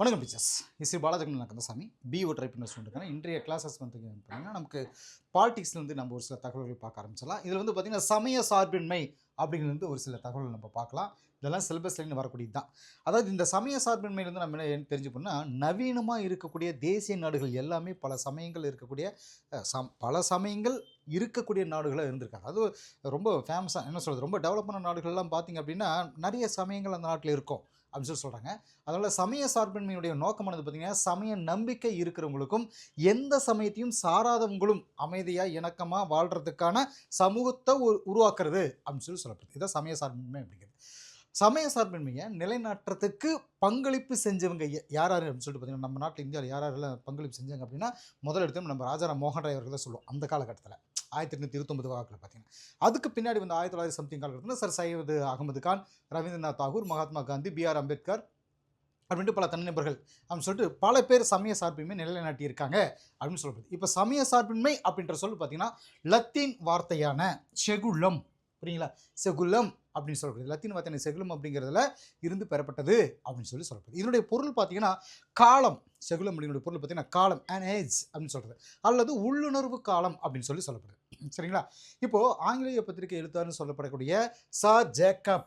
வணக்கம் teachers. இஸ்ரீ Balajagan Kandasamy. PO ட்ரைப்பினர் சொல்லிருக்கேன் இன்றைய கிளாஸஸ் வந்து பார்த்தீங்கன்னா நமக்கு பாலிடிக்ஸ்லேருந்து நம்ம ஒரு சில தகவல்கள் பார்க்க ஆரம்பிச்சிடலாம். இதில் வந்து பார்த்திங்கன்னா சமய சார்பின்மை அப்படிங்கிறது வந்து ஒரு சில தகவல் நம்ம பார்க்கலாம். இதெல்லாம் சிலபஸ்லேருந்து வரக்கூடியது தான். அதாவது இந்த சமய சார்பின்மையிலேருந்து நம்ம என்ன தெரிஞ்சுப்போம்னா நவீனமாக இருக்கக்கூடிய தேசிய நாடுகள் எல்லாமே பல சமயங்கள் இருக்கக்கூடிய சம் பல சமயங்கள் இருக்கக்கூடிய நாடுகளாக இருந்திருக்காங்க. அது ரொம்ப ஃபேமஸாக என்ன சொல்கிறது ரொம்ப டெவலப் பண்ண நாடுகள்லாம் பார்த்திங்க அப்படின்னா நிறைய சமயங்கள் அந்த நாட்டில் இருக்கும். அப்படின்னு சொல்லி சொல்கிறாங்க அதனால் சமய சார்பின்மையுடைய நோக்கமானது பார்த்திங்கன்னா சமய நம்பிக்கை இருக்கிறவங்களுக்கும் எந்த சமயத்தையும் சாராதவங்களும் அமைதியாக இணக்கமாக வாழ்கிறதுக்கான சமூகத்தை உரு- உருவாக்குறது அப்படின்னு சொல்லி சொல்லப்படுது. இதான் சமய சார்பின்மை அப்படிங்கிறது. சமய சார்பின்மையை நிலைநாட்டுறதுக்கு பங்களிப்பு செஞ்சவங்க யார் யார் அப்படின்னு சொல்லிட்டு பார்த்தீங்கன்னா நம்ம நாட்டில் இந்தியாவில் யார் யாரெல்லாம் பங்களிப்பு செஞ்சாங்க அப்படின்னா முதல் எடுத்து நம்ம ராஜாராம் மோகன் ராய் அவர்கள் தான் சொல்லுவோம் அந்த காலகட்டத்தில். ஆயிரத்தி எட்நூற்றி இருபத்தொம்பது வாக்கில் பார்த்தீங்கன்னா. அதுக்கு பின்னாடி வந்து ஆயிரத்தி தொள்ளாயிரத்தி சம்திங் காலகட்டத்தில் sir Syed Ahmed Khan Rabindranath Tagore Mahatma Gandhi B R Ambedkar அப்படின்ட்டு பல தனிநபர்கள் அப்படின்னு சொல்லிட்டு பல பேர் சமய சார்பின்மை நிலைநாட்டியிருக்காங்க அப்படின்னு சொல்லப்படுது. இப்போ சமய சார்பின்மை அப்படின்ற சொல்லு பார்த்தீங்கன்னா லத்தீன் வார்த்தையான செகுலம் புரியுங்களா? செகுலம் அப்படின்னு சொல்லப்படுது. லத்தீன் வார்த்தை செகுலம் அப்படிங்கிறதுல இருந்து பெறப்பட்டது அப்படின்னு சொல்லி சொல்லப்படுது. இதனுடைய பொருள் பார்த்தீங்கன்னா காலம். செகுலம் அப்படிங்கிற பொருள் பார்த்தீங்கன்னா காலம் அண்ட் ஏஜ் அப்படின்னு சொல்கிறது அல்லது உள்ளுணர்வு காலம் அப்படின்னு சொல்லி சொல்லப்படுது. சரிங்களா? இப்போது ஆங்கிலேய பத்திரிகை எழுத்தாருன்னு சொல்லப்படக்கூடிய sir Jacob.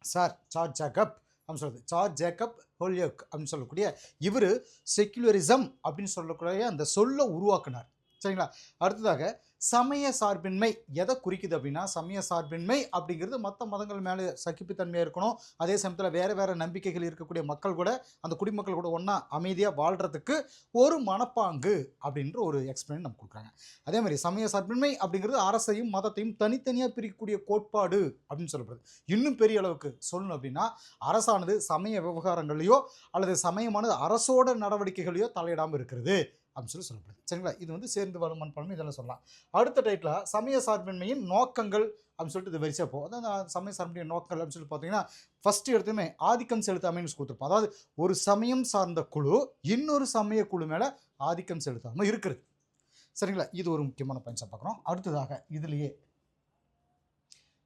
Sir sir Jacob அப்படின்னு சொல்கிறது சார் ஜேக்கப் ஹோலியோக் அப்படின்னு சொல்லக்கூடிய இவர் செக்யுலரிசம் அப்படின்னு சொல்லக்கூடிய அந்த சொல்லை உருவாக்குனார். சரிங்களா? அடுத்ததாக சமய சார்பின்மை எதை குறிக்குது அப்படின்னா சமய சார்பின்மை அப்படிங்கிறது மற்ற மதங்கள் மேலே சகிப்புத்தன்மையாக இருக்கணும். அதே சமயத்தில் வேறு வேறு நம்பிக்கைகள் இருக்கக்கூடிய மக்கள் கூட அந்த குடிமக்கள் கூட ஒன்றா அமைதியாக வாழ்கிறதுக்கு ஒரு மனப்பாங்கு அப்படின்ற ஒரு எக்ஸ்பிளைன் நம்ம கொடுக்குறாங்க. அதே மாதிரி சமய சார்பின்மை அப்படிங்கிறது அரசையும் மதத்தையும் தனித்தனியாக பிரிக்கக்கூடிய கோட்பாடு அப்படின்னு சொல்லப்படுது. இன்னும் பெரிய அளவுக்கு சொல்லணும் அப்படின்னா அரசானது சமய விவகாரங்களையோ அல்லது சமயமானது அரசோட நடவடிக்கைகளையோ தலையிடாமல் இருக்கிறது. அப்படின்னு சொல்லி சொல்லப்படுது. சரிங்களா? இது வந்து சேர்ந்து வரும் மண்பழமை இதெல்லாம் சொல்லலாம். அடுத்த டைட்டில் சமய சார்பின்மையின் நோக்கங்கள் அப்படின்னு சொல்லிட்டு இது வரிசையாக போகும். அதாவது அந்த சமய சார்பின்மை நோக்கங்கள் அப்படின்னு சொல்லி பார்த்தீங்கன்னா ஃபஸ்ட்டு எடுத்துமே ஆதிக்கம் செலுத்தாமைன்னு கொடுத்துருப்போம். அதாவது ஒரு சமயம் சார்ந்த குழு இன்னொரு சமய குழு மேலே ஆதிக்கம் செலுத்தாமல் இருக்கிறது. சரிங்களா? இது ஒரு முக்கியமான பாயிண்ட்ஸாக பார்க்குறோம். அடுத்ததாக இதுலேயே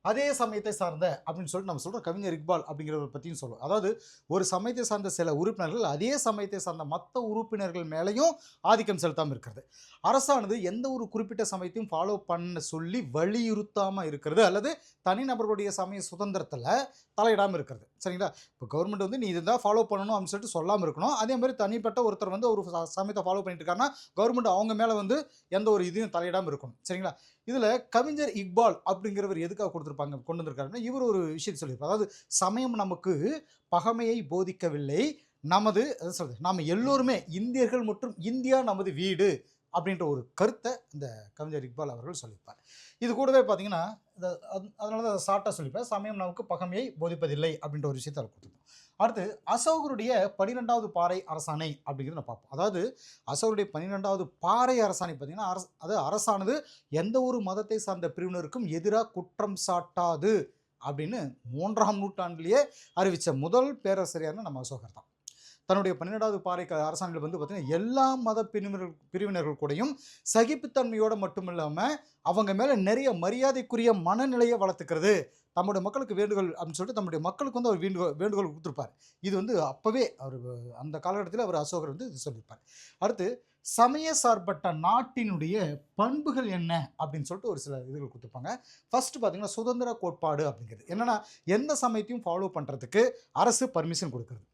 அதே சமயத்தை சார்ந்த அப்படின்னு சொல்லிட்டு நம்ம சொல்கிறோம் கவிஞர் இக்பால் அப்படிங்கிறத பற்றியும் சொல்லுவோம் அதாவது ஒரு சமயத்தை சார்ந்த சில உறுப்பினர்கள் அதே சமயத்தை சார்ந்த மற்ற உறுப்பினர்கள் மேலேயும் ஆதிக்கம் செலுத்தாமல் இருக்கிறது. அரசானது எந்த ஒரு குறிப்பிட்ட சமயத்தையும் ஃபாலோ பண்ண சொல்லி வலியுறுத்தாமல் இருக்கிறது அல்லது தனிநபர்களுடைய சமய சுதந்திரத்தில் தலையிடாமல் இருக்கிறது. சரிங்களா? இப்போ கவர்மெண்ட் வந்து நீ இதுதான் ஃபாலோ பண்ணணும் அப்படின்னு சொல்லிட்டு சொல்லாமல் இருக்கணும். அதே மாதிரி தனிப்பட்ட ஒருத்தர் வந்து ஒரு சமயத்தை ஃபாலோ பண்ணிட்டு இருக்காருன்னா கவர்மெண்ட் அவங்க மேலே வந்து எந்த ஒரு இதையும் தலையிடாமல் இருக்கணும். சரிங்களா? இதில் கவிஞர் இக்பால் அப்படிங்கிறவர் எதுக்காக கொடுத்துருப்பாங்க கொண்டு வந்திருக்காருன்னா இவர் ஒரு விஷயத்தை சொல்லியிருப்பார். அதாவது சமயம் நமக்கு பகமையை போதிக்கவில்லை. நமது சொல்றது நாம் எல்லோருமே இந்தியர்கள் மற்றும் இந்தியா நமது வீடு. அப்படின்ற ஒரு கருத்தை இந்த கவிஞர் இக்பால் அவர்கள் சொல்லியிருப்பார். இது கூடவே பார்த்தீங்கன்னா இந்த அதனால தான் ஷார்ட்டாக சொல்லியிருப்பேன். சமயம் நமக்கு பகமையை போதிப்பதில்லை அப்படின்ற ஒரு விஷயத்தை கொடுத்துருப்போம் அடுத்து அசோகருடைய பன்னிரெண்டாவது பாறை அரசாணை அப்படிங்கிறத நம்ம பார்ப்போம். அதாவது அசோகருடைய பன்னிரெண்டாவது பாறை அரசாணை பார்த்தீங்கன்னா அரசு அது அரசானது எந்த ஒரு மதத்தை சார்ந்த பிரிவினருக்கும் எதிராக குற்றம் சாட்டாது அப்படின்னு மூன்றாம் நூற்றாண்டிலேயே அறிவித்த முதல் பேரரசரியான நம்ம அசோகர் தான். தன்னுடைய பன்னிரெண்டாவது பாறை அரசாணையில் வந்து பார்த்திங்கன்னா எல்லா மத பிரிவினர்கள் பிரிவினர்கள் கூடயும் சகிப்புத்தன்மையோடு மட்டும் இல்லாமல் அவங்க மேலே நிறைய மரியாதைக்குரிய மனநிலையை வளர்த்துக்கிறது. தம்முடைய மக்களுக்கு வேண்டுகோள் அப்படின்னு சொல்லிட்டு தம்முடைய மக்களுக்கு வந்து அவர் வேண்டுகோள் வேண்டுகோள் கொடுத்துருப்பார் இது வந்து அப்போவே அவர் அந்த காலகட்டத்தில் அவர் அசோகர் வந்து இது சொல்லியிருப்பார். அடுத்து சமய சார்பட்ட நாட்டினுடைய பண்புகள் என்ன அப்படின்னு சொல்லிட்டு ஒரு சில இதுகள் கொடுத்துருப்பாங்க. ஃபஸ்ட்டு பார்த்திங்கன்னா சுதந்திர கோட்பாடு அப்படிங்கிறது. என்னன்னா எந்த சமயத்தையும் ஃபாலோ பண்ணுறதுக்கு அரசு பர்மிஷன் கொடுக்குறது.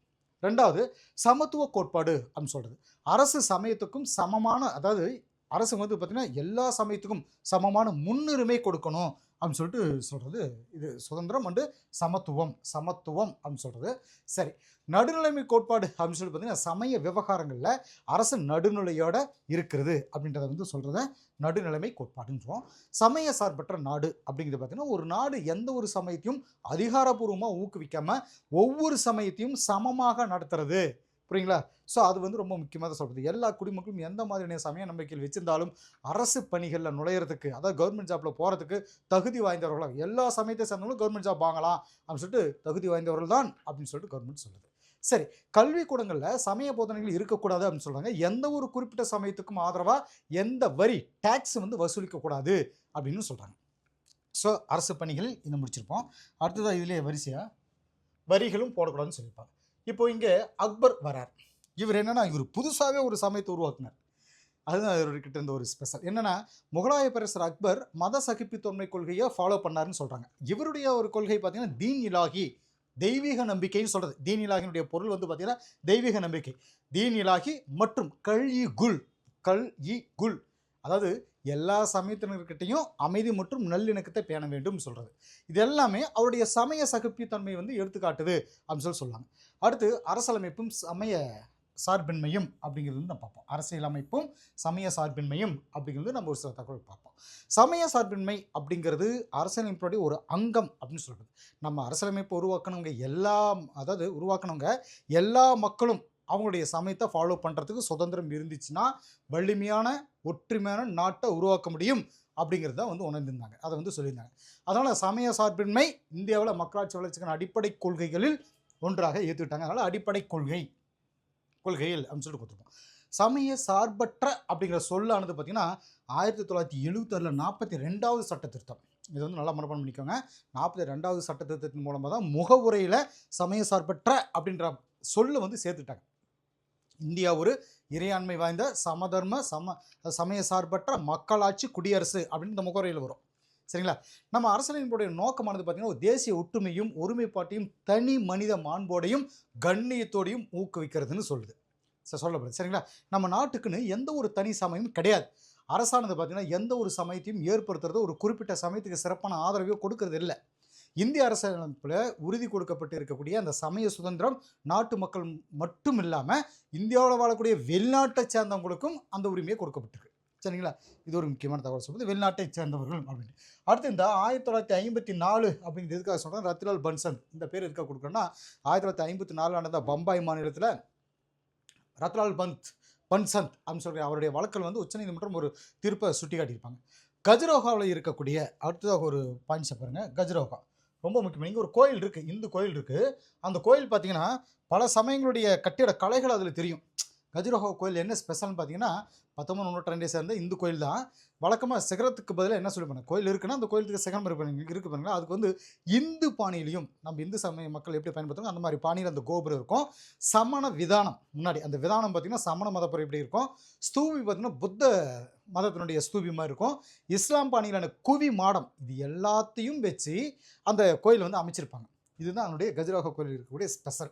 ரெண்டாவது சமத்துவ கோட்பாடு அப்படின்னு சொல்கிறது அரசு சமயத்துக்கும் சமமான அதாவது அரசு வந்து பார்த்திங்கன்னா எல்லா சமயத்துக்கும் சமமான முன்னுரிமை கொடுக்கணும். அப்படின்னு சொல்லிட்டு சொல்கிறது இது சுதந்திரம் அண்டு சமத்துவம் சமத்துவம் அப்படின்னு சொல்கிறது சரி நடுநிலைமை கோட்பாடு அப்படின்னு சொல்லி பார்த்தீங்கன்னா சமய விவகாரங்களில் அரசு நடுநிலையோட இருக்கிறது அப்படின்றத வந்து சொல்கிறத நடுநிலைமை கோட்பாடுன்னு சமய சார்பற்ற நாடு அப்படிங்கிறது பார்த்தீங்கன்னா ஒரு நாடு எந்த ஒரு சமயத்தையும் அதிகாரப்பூர்வமாக ஊக்குவிக்காமல் ஒவ்வொரு சமயத்தையும் சமமாக நடத்துறது புரியுங்களா? ஸோ அது வந்து ரொம்ப முக்கியமாக சொல்கிறது எல்லா குடிமக்களும் எந்த மாதிரியான சமய நம்பிக்கையில் வச்சிருந்தாலும் அரசு பணிகளில் நுழையிறதுக்கு அதாவது கவர்மெண்ட் ஜாப்பில் போகிறதுக்கு தகுதி வாய்ந்தவர்களாக எல்லா சமயத்தை சேர்ந்தவங்களும் கவர்மெண்ட் ஜாப் வாங்கலாம் அப்படின்னு சொல்லிட்டு தகுதி வாய்ந்தவர்கள் தான் அப்படின்னு சொல்லிட்டு கவர்மெண்ட் சொல்லுது. சரி கல்விக்கூடங்களில் சமய போதனைகள் இருக்கக்கூடாது அப்படின்னு சொல்கிறாங்க எந்த ஒரு குறிப்பிட்ட சமயத்துக்கும் ஆதரவாக எந்த வரி டேக்ஸ் வந்து வசூலிக்கக்கூடாது அப்படின்னு சொல்கிறாங்க ஸோ அரசு பணிகள் இதை முடிச்சிருப்போம். அடுத்ததாக இதிலே வரிசையாக வரிகளும் போடக்கூடாதுன்னு சொல்லியிருப்பாங்க. இப்போ இங்கே அக்பர் வரார். இவர் என்னென்னா இவர் புதுசாகவே ஒரு சமயத்தை உருவாக்குனார். அதுதான் இவர்கிட்ட இருந்த ஒரு ஸ்பெஷல் என்னென்னா முகலாய பேரரசர் அக்பர் மத சகிப்புத்தன்மை கொள்கையை ஃபாலோ பண்ணாருன்னு சொல்கிறாங்க இவருடைய ஒரு கொள்கை பார்த்தீங்கன்னா தீன் இலாகி தெய்வீக நம்பிக்கைன்னு சொல்கிறது தீன் இலாகினுடைய பொருள் வந்து பார்த்தீங்கன்னா தெய்வீக நம்பிக்கை. தீன் இலாகி மற்றும் கல் இ குல் கல் இ குல். அதாவது எல்லா சமயத்தினர்கிட்டையும் அமைதி மற்றும் நல்லிணக்கத்தை பேண வேண்டும் சொல்கிறது இது எல்லாமே அவருடைய சமய சகிப்புத்தன்மை வந்து எடுத்துக்காட்டுது அப்படின்னு சொல்லி சொல்லுவாங்க அடுத்து அரசியலமைப்பும் சமய சார்பின்மையும் அப்படிங்கிறது வந்து நம்ம பார்ப்போம். அரசியலமைப்பும் சமய சார்பின்மையும் அப்படிங்கிறது நம்ம ஒரு சில தகவல் பார்ப்போம். சமய சார்பின்மை அப்படிங்கிறது அரசியலமைப்புடைய ஒரு அங்கம் அப்படின்னு சொல்கிறது நம்ம அரசியலமைப்பு உருவாக்கணுங்க எல்லா அதாவது உருவாக்கணுங்க எல்லா மக்களும் அவங்களுடைய சமயத்தை ஃபாலோ பண்ணுறதுக்கு சுதந்திரம் இருந்துச்சுன்னா வலிமையான ஒற்றுமையான நாட்டை உருவாக்க முடியும் அப்படிங்கிறத வந்து உணர்ந்திருந்தாங்க. அதை வந்து சொல்லியிருந்தாங்க. அதனால் சமய சார்பின்மை இந்தியாவில் மக்களாட்சி வளர்ச்சிக்கான அடிப்படை கொள்கைகளில் ஒன்றாக ஏற்றுக்கிட்டாங்க. அதனால் அடிப்படை கொள்கை கொள்கைகள் அப்படின்னு சொல்லிட்டு கொடுத்துருக்கோம். சமய சார்பற்ற அப்படிங்கிற சொல்லானது பார்த்தீங்கன்னா ஆயிரத்தி தொள்ளாயிரத்தி எழுபத்தாறில் நாற்பத்தி ரெண்டாவது சட்ட திருத்தம். இது வந்து நல்லா மனப்பாடம் பண்ணிக்கோங்க. நாற்பத்தி ரெண்டாவது சட்ட திருத்தத்தின் மூலமாக தான் முகவுரையில் சமய சார்பற்ற அப்படின்ற சொல்லை வந்து சேர்த்துட்டாங்க. இந்தியா ஒரு இறையாண்மை வாய்ந்த சமதர்ம சம சமய சார்பற்ற மக்களாட்சி குடியரசு அப்படின்னு இந்த முகவுரையில் வரும். சரிங்களா? நம்ம அரசியலமைப்புடைய நோக்கமானது பார்த்தீங்கன்னா ஒரு தேசிய ஒற்றுமையும் ஒருமைப்பாட்டையும் தனி மனித மாண்போடையும் கண்ணியத்தோடையும் ஊக்குவிக்கிறதுன்னு சொல்லுது. சரி சொல்லப்படுது. சரிங்களா? நம்ம நாட்டுக்குன்னு எந்த ஒரு தனி சமயமும் கிடையாது. அரசானது பார்த்தீங்கன்னா எந்த ஒரு சமயத்தையும் ஏற்படுத்துறது ஒரு குறிப்பிட்ட சமயத்துக்கு சிறப்பான ஆதரவையோ கொடுக்கறது இல்லை இந்திய அரசியலமைப்பில் உறுதி கொடுக்கப்பட்டு இருக்கக்கூடிய அந்த சமய சுதந்திரம் நாட்டு மக்கள் மட்டும் இல்லாமல் இந்தியாவில் வாழக்கூடிய வெளிநாட்டை சேர்ந்தவங்களுக்கும் அந்த உரிமையை கொடுக்கப்பட்டிருக்கு. சரிங்களா? இது ஒரு முக்கியமான தகவல் சொல்வது வெளிநாட்டை சேர்ந்தவர்கள் அப்படின்னு. அடுத்து இந்த ஆயிரத்தி தொள்ளாயிரத்தி ஐம்பத்தி நாலு அப்படிங்கிறது எதுக்காக சொல்கிறேன் ரத்திலால் பன்சந்த் இந்த பேர் எதுக்காக கொடுக்குறோன்னா ஆயிரத்தி தொள்ளாயிரத்தி ஐம்பத்தி நாலு நடந்த பம்பாய் மாநிலத்தில் ரத்லால் பந்த் பன்சந்த் அப்படின்னு சொல்கிற அவருடைய வழக்கில் வந்து உச்சநீதிமன்றம் ஒரு தீர்ப்பை சுட்டி காட்டியிருப்பாங்க கஜரோகாவில் இருக்கக்கூடிய அடுத்ததாக ஒரு பாயிண்ட்ஸை பாருங்கள் கஜரோகா ரொம்ப முக்கியம். இங்கே ஒரு கோயில் இருக்குது இந்து கோயில் இருக்குது அந்த கோயில் பார்த்தீங்கன்னா பல சமயங்களுடைய கட்டிட கலைகள் அதில் தெரியும். கஜுரோகா கோயில் என்ன ஸ்பெஷல்னு பார்த்தீங்கன்னா பத்தொம்பது நூற்றாண்டை சேர்ந்த இந்து கோயில் தான். வழக்கமாக சிகரத்துக்கு பதிலாக என்ன சொல்லுவாங்க கோயில் இருக்குன்னா அந்த கோயிலுக்கு சிகரம் இருப்பாங்க இருக்கு பாருங்களா? அதுக்கு வந்து இந்து பாணியிலையும் நம்ம இந்து சமய மக்கள் எப்படி பயன்படுத்துவோம் அந்த மாதிரி பாணியில் அந்த கோபுரம் இருக்கும். சமண விதானம் முன்னாடி அந்த விதானம் பார்த்தீங்கன்னா சமண மதப்புறம் எப்படி இருக்கும்? ஸ்தூபி பார்த்தீங்கன்னா புத்த மதத்தினுடைய ஸ்தூபி மாதிரி இருக்கும். இஸ்லாம் பாணியிலான குவி மாடம் இது எல்லாத்தையும் வச்சு அந்த கோயில் வந்து அமைச்சிருப்பாங்க. இதுதான் அதனுடைய கஜுரோகா கோயில் இருக்கக்கூடிய ஸ்பெஷல்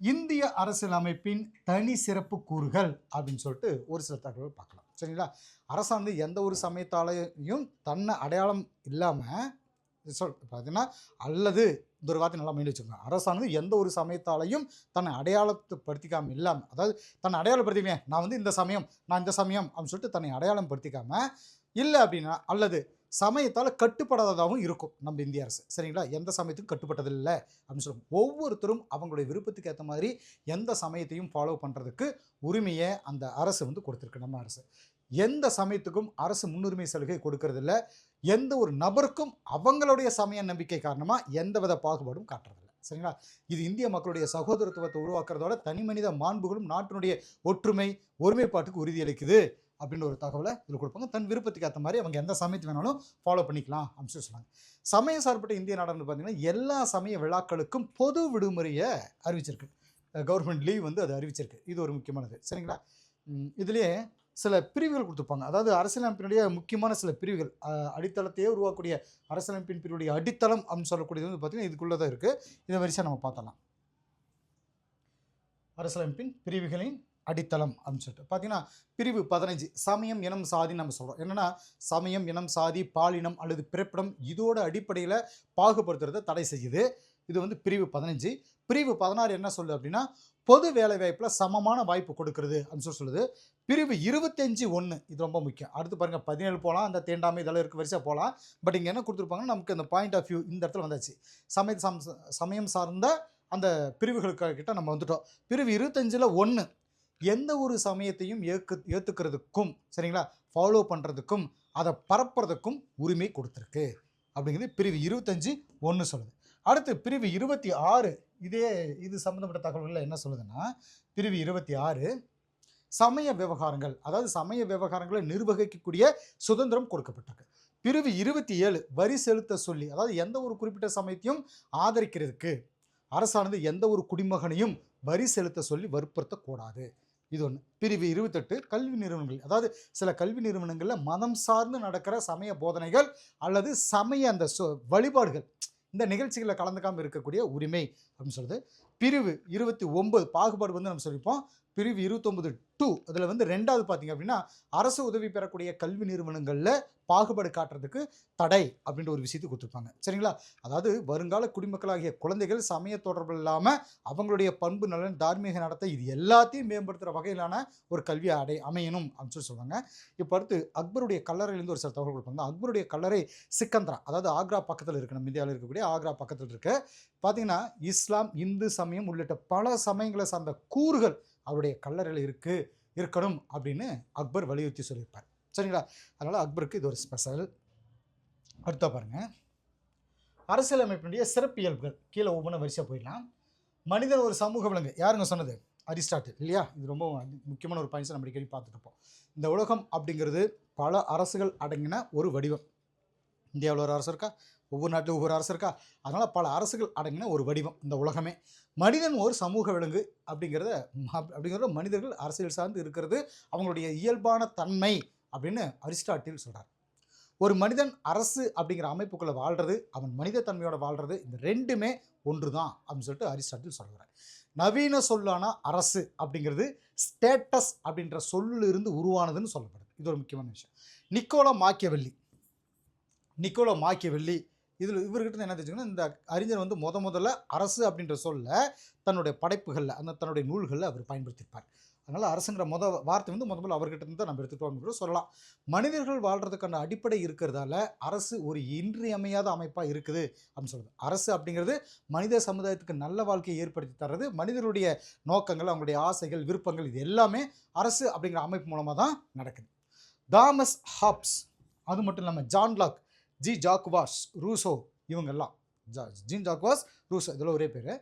இந்திய அரசியலமைப்பின் தனி சிறப்பு கூறுகள் அப்படின்னு சொல்லிட்டு ஒரு சில தகவல் பார்க்கலாம். சரிங்களா? அரசாங்கம் எந்த ஒரு சமயத்தாலையும் தன்னை அடையாளம் இல்லாமல் சொல் பார்த்தீங்கன்னா அல்லது இந்த ஒரு வார்த்தை நல்லா மைண்ட் வச்சுக்கோங்க. அரசானது எந்த ஒரு சமயத்தாலையும் தன்னை அடையாளப்படுத்திக்காமல் இல்லாமல் அதாவது தன்னை அடையாளப்படுத்திக்கவே நான் வந்து இந்த சமயம் நான் இந்த சமயம் அப்படின்னு சொல்லிட்டு தன்னை அடையாளம் படுத்திக்காமல் இல்லை அப்படின்னா அல்லது சமயத்தால் கட்டுப்படாததாகவும் இருக்கும் நம்ம இந்திய அரசு. சரிங்களா? எந்த சமயத்துக்கும் கட்டுப்பட்டதில்லை அப்படின்னு சொல்லுவோம். ஒவ்வொருத்தரும் அவங்களுடைய விருப்பத்துக்கு ஏற்ற மாதிரி எந்த சமயத்தையும் ஃபாலோ பண்ணுறதுக்கு உரிமையை அந்த அரசு வந்து கொடுத்துருக்கு நம்ம அரசு. எந்த சமயத்துக்கும் அரசு முன்னுரிமை சலுகை கொடுக்கறதில்ல. எந்த ஒரு நபருக்கும் அவங்களுடைய சமய நம்பிக்கை காரணமாக எந்தவித பாகுபாடும் காட்டுறதில்லை. சரிங்களா? இது இந்திய மக்களுடைய சகோதரத்துவத்தை உருவாக்குறதோட தனி மனித மாண்புகளும் நாட்டினுடைய ஒற்றுமை ஒருமைப்பாட்டுக்கு உறுதியளிக்குது. அப்படின்ற ஒரு தகவலை இதில் கொடுப்பாங்க. தன் விருப்பத்துக்கு ஏற்ற மாதிரி அவங்க எந்த சமயத்து வேணாலும் ஃபாலோ பண்ணிக்கலாம் அப்படின்னு சொல்லி சொன்னாங்க. சமய சார்பட்ட இந்திய நாடுன்னு பார்த்தீங்கன்னா எல்லா சமய விழாக்களுக்கும் பொது விடுமுறையை அறிவிச்சிருக்கு. கவர்மெண்ட் லீவ் வந்து அது அறிவிச்சிருக்கு. இது ஒரு முக்கியமானது. சரிங்களா? இதுலேயே சில பிரிவுகள் கொடுத்துருப்பாங்க. அதாவது அரசியலமைப்பினுடைய முக்கியமான சில பிரிவுகள் அடித்தளத்தையே உருவாக்கக்கூடிய அரசியலமைப்பின் பிரிவுடைய அடித்தளம் அப்படின்னு சொல்லக்கூடியது வந்து பார்த்தீங்கன்னா இதுக்குள்ளே தான் இருக்குது இதை வரிசையாக நம்ம பார்த்தலாம் அரசியலமைப்பின் பிரிவுகளின் அடித்தளம் அப்படின்னு சொல்லிட்டு. பார்த்தீங்கன்னா பிரிவு பதினஞ்சு சமயம் இனம் சாதி நம்ம சொல்கிறோம் என்னன்னா சமயம் இனம் சாதி பாலினம் அல்லது பிறப்பிடம் இதோட அடிப்படையில் பாகுபடுத்துறதை தடை செய்யுது. இது வந்து பிரிவு பதினஞ்சு. பிரிவு பதினாறு என்ன சொல்லுது அப்படின்னா பொது வேலைவாய்ப்பில் சமமான வாய்ப்பு கொடுக்கறது அப்படின்னு சொல்லி சொல்லுது. பிரிவு இருபத்தஞ்சு ஒன்று இது ரொம்ப முக்கியம். அடுத்து பாருங்கள் பதினேழு போகலாம் அந்த தேண்டாமை இதெல்லாம் இருக்க வரிசையாக போகலாம் பட் இங்கே என்ன கொடுத்துருப்பாங்கன்னா நமக்கு அந்த பாயிண்ட் ஆஃப் வியூ இந்த இடத்துல வந்தாச்சு. சமய சம் சமயம் சார்ந்த அந்த பிரிவுகளுக்கு கிட்ட நம்ம வந்துட்டோம். பிரிவு இருபத்தஞ்சில் ஒன்று எந்த ஒரு சமயத்தையும் ஏற்று ஏற்றுக்கிறதுக்கும் சரிங்களா? ஃபாலோ பண்ணுறதுக்கும் அதை பரப்புறதுக்கும் உரிமை கொடுத்துருக்கு. அப்படிங்கிறது பிரிவு இருபத்தஞ்சு ஒன்று சொல்லுது. அடுத்து பிரிவு இருபத்தி ஆறு இதே இது சம்மந்தப்பட்ட தகவல்களில் என்ன சொல்லுதுன்னா பிரிவு இருபத்தி ஆறு சமய விவகாரங்கள் அதாவது சமய விவகாரங்களை நிர்வகிக்கக்கூடிய சுதந்திரம் கொடுக்கப்பட்டிருக்கு. பிரிவு இருபத்தி ஏழு வரி செலுத்த சொல்லி அதாவது எந்த ஒரு குறிப்பிட்ட சமயத்தையும் ஆதரிக்கிறதுக்கு அரசானது எந்த ஒரு குடிமகனையும் வரி செலுத்த சொல்லி வற்புறுத்தக்கூடாது. இது ஒன்று பிரிவு இருபத்தெட்டு கல்வி நிறுவனங்கள். அதாவது சில கல்வி நிறுவனங்களில் மதம் சார்ந்து நடக்கிற சமய போதனைகள் அல்லது சமய அந்த வழிபாடுகள். இந்த நிகழ்ச்சிகளில் கலந்துக்காமல் இருக்கக்கூடிய உரிமை அப்படின்னு சொல்கிறது பிரிவு இருபத்தி ஒன்பது பாகுபாடு வந்து நம்ம சொல்லிப்போம் பிரிவு இருபத்தொம்பது டூ அதில் வந்து ரெண்டாவது பார்த்தீங்க அப்படின்னா அரசு உதவி பெறக்கூடிய கல்வி நிறுவனங்களில் பாகுபாடு காட்டுறதுக்கு தடை அப்படின்ற ஒரு விஷயத்தை கொடுத்துருப்பாங்க. சரிங்களா? அதாவது வருங்கால குடிமக்களாகிய குழந்தைகள் சமய தொடர்பு இல்லாமல் அவங்களுடைய பண்பு நலன் தார்மீக நடத்தை இது எல்லாத்தையும் மேம்படுத்துகிற வகையிலான ஒரு கல்வி அடை அமையணும் அப்படின்னு சொல்லி சொல்லுவாங்க இப்போ அடுத்து அக்பருடைய கல்லறையிலேருந்து ஒரு சில தகவல் கொடுப்பாங்க. அக்பருடைய கல்லறை சிக்கந்தரா அதாவது ஆக்ரா பக்கத்தில் இருக்கு நம்ம இந்தியாவில் இருக்கக்கூடிய ஆக்ரா பக்கத்தில் இருக்கு. பார்த்தீங்கன்னா இஸ்லாம் இந்து சமயம் உள்ளிட்ட பல சமயங்களை சார்ந்த கூறுகள் அவருடைய கல்லறையில் இருக்கு இருக்கணும் அப்படின்னு அக்பர் வலியுறுத்தி சொல்லியிருப்பார். சரிங்களா? அதனால் அக்பருக்கு இது ஒரு ஸ்பெஷல் அடுத்த பாருங்கள் அரசியலமைப்பினுடைய சிறப்பியல்புகள். கீழே ஒவ்வொன்றும் வரிசையாக போயிடலாம். மனிதன் ஒரு சமூக விலங்கு. யாருங்க சொன்னது? அரிஸ்டாட்டில். இல்லையா? இது ரொம்ப முக்கியமான ஒரு பாயிண்ட்ஸ் நம்ம அடிக்கடி பார்த்துட்டு இருப்போம். இந்த உலகம் அப்படிங்கிறது பல அரசுகள் அடங்கின ஒரு வடிவம். இந்தியாவில் ஒரு அரசு இருக்கா? ஒவ்வொரு நாட்டிலும் ஒவ்வொரு அரசு இருக்கா? அதனால் பல அரசுகள் அடங்கின ஒரு வடிவம் இந்த உலகமே. மனிதன் ஒரு சமூக விலங்கு அப்படிங்கிறத அப்படிங்கிறத மனிதர்கள் அரசியல் சார்ந்து இருக்கிறது அவங்களுடைய இயல்பான தன்மை அப்படின்னு அரிஸ்டாட்டில் சொல்கிறார் ஒரு மனிதன் அரசு அப்படிங்கிற அமைப்புக்குள்ளே வாழ்கிறது அவன் மனித தன்மையோட வாழ்கிறது இந்த ரெண்டுமே ஒன்று தான் அப்படின்னு சொல்லிட்டு அரிஸ்டாட்டில் சொல்கிறார் நவீன சொல்லான அரசு அப்படிங்கிறது ஸ்டேட்டஸ் அப்படின்ற சொல்லிலிருந்து உருவானதுன்னு சொல்லப்படுது. இது ஒரு முக்கியமான விஷயம். Nicolas Machiavelli. நிக்கோலா மாக்கியவெல்லி இதில் இவர்கிட்ட என்ன தெரிஞ்சுக்கணும் இந்த அறிஞர் வந்து முத முதல்ல அரசு அப்படின்ற சொல்ல தன்னுடைய படைப்புகளில் அந்த தன்னுடைய நூல்களில் அவர் பயன்படுத்தியிருப்பார். அதனால் அரசுங்கிற முத வார்த்தை வந்து முத முதல்ல அவர்கிட்ட இருந்து தான் நம்ம எடுத்துக்கிட்டோம் சொல்லலாம். மனிதர்கள் வாழ்கிறதுக்கான அடிப்படை இருக்கிறதால அரசு ஒரு இன்றியமையாத அமைப்பாக இருக்குது அப்படின்னு சொல்லுது அரசு அப்படிங்கிறது மனித சமுதாயத்துக்கு நல்ல வாழ்க்கையை ஏற்படுத்தி தர்றது மனிதர்களுடைய நோக்கங்கள் அவங்களுடைய ஆசைகள் விருப்பங்கள் இது எல்லாமே அரசு அப்படிங்கிற அமைப்பு மூலமாக தான் நடக்குது. தாமஸ் ஹாப்ஸ் அது மட்டும் இல்லாமல் ஜான்லாக் ஜி ஜாக்குவாஸ் ரூசோ இவங்கெல்லாம். ஜா ஜீன் ஜாக்குவாஸ் ரூசோ இதில் ஒரே பேர்.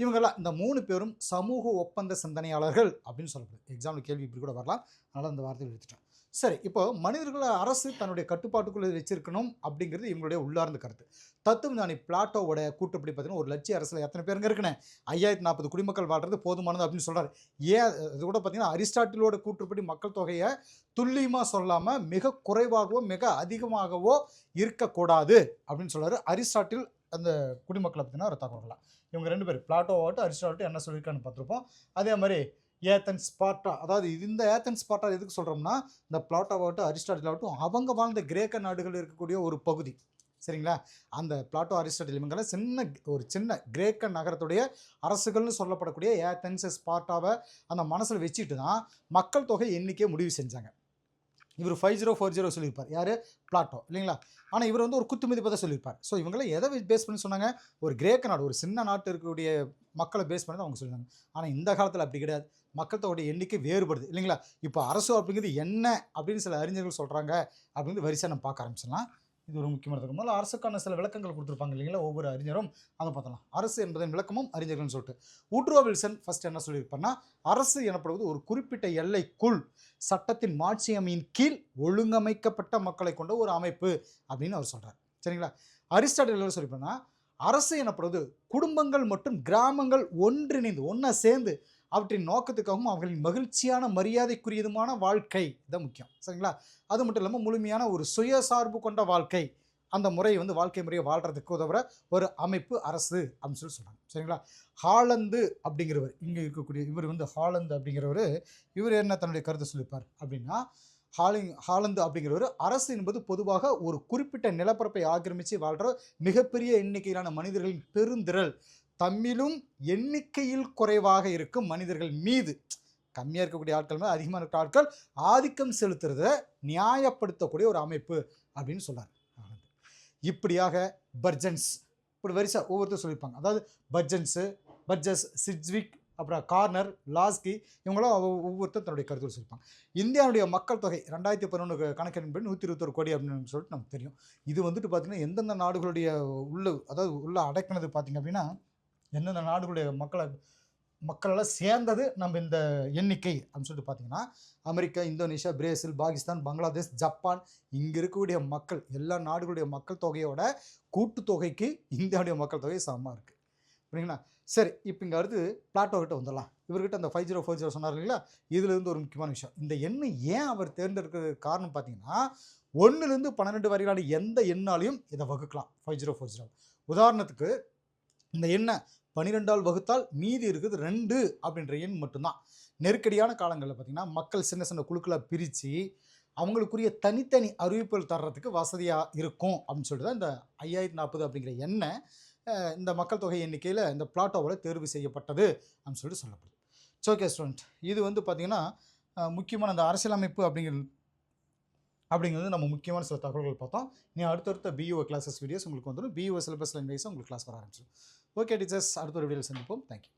இவங்கெல்லாம் இந்த மூணு பேரும் சமூக ஒப்பந்த சிந்தனையாளர்கள் அப்படின்னு சொல்லப்படுது எக்ஸாம்பிள் கேள்வி இப்படி கூட வரலாம். அதனால் அந்த வார்த்தையை எடுத்துட்டேன் சரி இப்போ மனிதர்களை அரசு தன்னுடைய கட்டுப்பாட்டுக்குள்ளே வச்சிருக்கணும் அப்படிங்கிறது இவங்களுடைய உள்ளார்ந்த கருத்து. தத்துவஞானி பிளாட்டோவோட கூட்டுப்படி பார்த்தீங்கன்னா ஒரு லட்சிய அரசில் எத்தனை பேருங்க இருக்குன்னு? ஐயாயிரத்தி நாற்பது குடிமக்கள் வாழ்றது போதுமானது அப்படின்னு சொல்கிறார் ஏன் இது கூட பார்த்தீங்கன்னா அரிஸ்டாட்டிலோட கூற்றுப்படி மக்கள் தொகையை துல்லியமாக சொல்லாமல் மிக குறைவாகவோ மிக அதிகமாகவோ இருக்கக்கூடாது அப்படின்னு சொல்கிறார் அரிஸ்டாட்டில் அந்த குடிமக்களை பற்றினா ஒரு தகவல்களாம் இவங்க ரெண்டு பேர் பிளாட்டோவாகட்டும் அரிஸ்டாட்டில் என்ன சொல்லியிருக்கான்னு பார்த்துருப்போம். அதே மாதிரி ஏத்தன் ஸ்பாட்டா. அதாவது இந்த ஏத்தன் ஸ்பாட்டா எதுக்கு சொல்கிறோம்னா இந்த பிளாட்டோவாகட்டும் அரிஸ்டாட்டில் ஆகட்டும் அவங்க வாழ்ந்த கிரேக்க நாடுகள் இருக்கக்கூடிய ஒரு பகுதி. சரிங்களா? அந்த பிளாட்டோ அரிஸ்டாட்டில் இவங்கெல்லாம் சின்ன ஒரு சின்ன கிரேக்க நகரத்துடைய அரசுகள்னு சொல்லப்படக்கூடிய ஏத்தன்ஸ் ஸ்பார்ட்டாவை அந்த மனசில் வச்சுட்டு தான் மக்கள் தொகை எண்ணிக்கையை முடிவு செஞ்சாங்க. இவர் ஃபைவ் ஜீரோ ஃபோர் ஜீரோ சொல்லியிருப்பார். யார்? பிளாட்டோ இல்லைங்களா? ஆனால் இவர் வந்து ஒரு குத்துமதிப்பை தான் சொல்லியிருப்பார். ஸோ இவங்களாம் எதை பேஸ் பண்ணி சொன்னாங்க? ஒரு கிரேக்க நாடு ஒரு சின்ன நாட்டு இருக்கக்கூடிய மக்களை பேஸ் பண்ணி தான் அவங்க சொல்லியிருந்தாங்க. ஆனால் இந்த காலத்தில் அப்படி கிடையாது. மக்கள் எண்ணிக்கை வேறுபடுது இல்லைங்களா? இப்போ அரசு அப்படிங்கிறது என்ன அப்படின்னு சில அறிஞர்கள் சொல்கிறாங்க அப்படிங்கிறது வரிசையாக நம்ம பார்க்க ஆரம்பிச்சிடலாம். இது ஒரு முக்கியமான தகவல். முதல்ல அரசுக்கான சில விளக்கங்கள் கொடுத்துருப்பாங்க இல்லைங்களா ஒவ்வொரு அறிஞரும். அதை பார்த்தலாம் அரசு என்பதன் விளக்கமும் அறிஞர்கள்னு சொல்லிட்டு. ஊட்ரோ வில்சன் ஃபர்ஸ்ட் என்ன சொல்லியிருப்பார்னா அரசு எனப்படுவது ஒரு குறிப்பிட்ட எல்லைக்குள் சட்டத்தின் மாட்சியமையின் கீழ் ஒழுங்கமைக்கப்பட்ட மக்களை கொண்ட ஒரு அமைப்பு அப்படின்னு அவர் சொல்கிறார் சரிங்களா? அரிஸ்டாட்டில் என்ன அரசு எனப்படுவது குடும்பங்கள் மற்றும் கிராமங்கள் ஒன்றிணைந்து ஒன்றா சேர்ந்து அவற்றின் நோக்கத்துக்காகவும் அவர்களின் மகிழ்ச்சியான மரியாதைக்குரியதுமான வாழ்க்கை இதான் முக்கியம். சரிங்களா? அது மட்டும் இல்லாமல் முழுமையான ஒரு சுயசார்பு கொண்ட வாழ்க்கை அந்த முறை வந்து வாழ்க்கை முறையை வாழ்கிறதுக்கு உதவுற ஒரு அமைப்பு அரசு அப்படின்னு சொல்லி சொல்கிறாங்க சரிங்களா? ஹாலந்து அப்படிங்கிறவர் இங்கே இருக்கக்கூடிய இவர் வந்து ஹாலந்து அப்படிங்கிறவர் இவர் என்ன தன்னுடைய கருத்தை சொல்லியிருப்பார் அப்படின்னா ஹாலிங் ஹாலந்து அப்படிங்கிறவர் அரசு என்பது பொதுவாக ஒரு குறிப்பிட்ட நிலப்பரப்பை ஆக்கிரமித்து வாழ்கிற மிகப்பெரிய எண்ணிக்கையிலான மனிதர்களின் பெருந்திரள். தம்மிலும் எண்ணிக்கையில் குறைவாக இருக்கும் மனிதர்கள் மீது. கம்மியாக இருக்கக்கூடிய ஆட்கள் மேலே அதிகமாக இருக்கிற ஆட்கள் ஆதிக்கம் செலுத்துறத நியாயப்படுத்தக்கூடிய ஒரு அமைப்பு அப்படின்னு சொல்கிறார் இப்படியாக பர்ஜன்ஸ் இப்படி வரிசை ஒவ்வொருத்தரும் சொல்லியிருப்பாங்க. அதாவது பர்ஜன்ஸு பர்ஜஸ் சிட்ஸ்விக் அப்புறம் கார்னர் லாஸ்கி இவங்களும் ஒவ்வொ- தன்னுடைய கருத்து சொல்லியிருப்பாங்க. இந்தியாவுடைய மக்கள் தொகை ரெண்டாயிரத்தி பதினொன்று கணக்கெடுப்படி நூற்றி இருபத்தொரு கோடி அப்படின்னு சொல்லிட்டு நமக்கு தெரியும். இது வந்துட்டு பார்த்திங்கன்னா எந்தெந்த நாடுகளுடைய உள்ள அதாவது உள்ள அடக்கினது பார்த்திங்க அப்படின்னா எந்தெந்த நாடுகளுடைய மக்களை மக்களெல்லாம் சேர்ந்தது நம்ம இந்த எண்ணிக்கை அப்படின்னு சொல்லிட்டு பார்த்தீங்கன்னா America Indonesia Brazil Pakistan Bangladesh Japan இங்கே இருக்கக்கூடிய மக்கள் எல்லா நாடுகளுடைய மக்கள் தொகையோட கூட்டுத்தொகைக்கு இந்தியாவுடைய மக்கள் தொகை சமமாக இருக்குது புரியுங்களா சரி இப்போ இங்கே அடுத்து பிளாட்டோ கிட்ட வந்துடலாம். இவர்கிட்ட அந்த ஃபைவ் ஜீரோ ஃபோர் ஜீரோ சொன்னார் இல்லைங்களா? இதுலேருந்து ஒரு முக்கியமான விஷயம். இந்த எண்ணு ஏன் அவர் தேர்ந்தெடுக்கிறது காரணம் பார்த்தீங்கன்னா ஒன்றுலேருந்து பன்னெண்டு வரையிலான எந்த எண்ணாலையும் இதை வகுக்கலாம். ஃபைவ் ஜீரோ ஃபோர் ஜீரோ உதாரணத்துக்கு இந்த எண்ணை பன்னிரெண்டால் வகுத்தால் மீதி இருக்குது ரெண்டு அப்படின்ற எண் மட்டும்தான். நெருக்கடியான காலங்களில் பார்த்திங்கன்னா மக்கள் சின்ன சின்ன குழுக்களாக பிரித்து அவங்களுக்குரிய தனித்தனி அறிவிப்புகள் தர்றதுக்கு வசதியாக இருக்கும் அப்படின்னு சொல்லிட்டு தான் இந்த ஐயாயிரத்தி நாற்பது அப்படிங்கிற எண்ணை இந்த மக்கள் தொகை எண்ணிக்கையில் இந்த பிளாட்டோவில் தேர்வு செய்யப்பட்டது அப்படின்னு சொல்லிட்டு சொல்லப்படுது. ஓகே ஸ்டூடெண்ட் இது வந்து பார்த்திங்கன்னா முக்கியமான அந்த அரசியலமைப்பு அப்படிங்கிறது அப்படிங்கிறது நம்ம முக்கியமான சில தகவல்கள் பார்த்தோம். நீ அடுத்தடுத்த பியூஓ கிளாஸஸ் வீடியோஸ் உங்களுக்கு வந்துடும். பியூஓ சிலபஸ் லைன் வைஸ் உங்களுக்கு கிளாஸ் வர ஆரம்பிச்சிடும். ஓகே டீச்சர்ஸ் அடுத்த ஒரு வீடியோவில் சந்திப்போம். தேங்க்யூ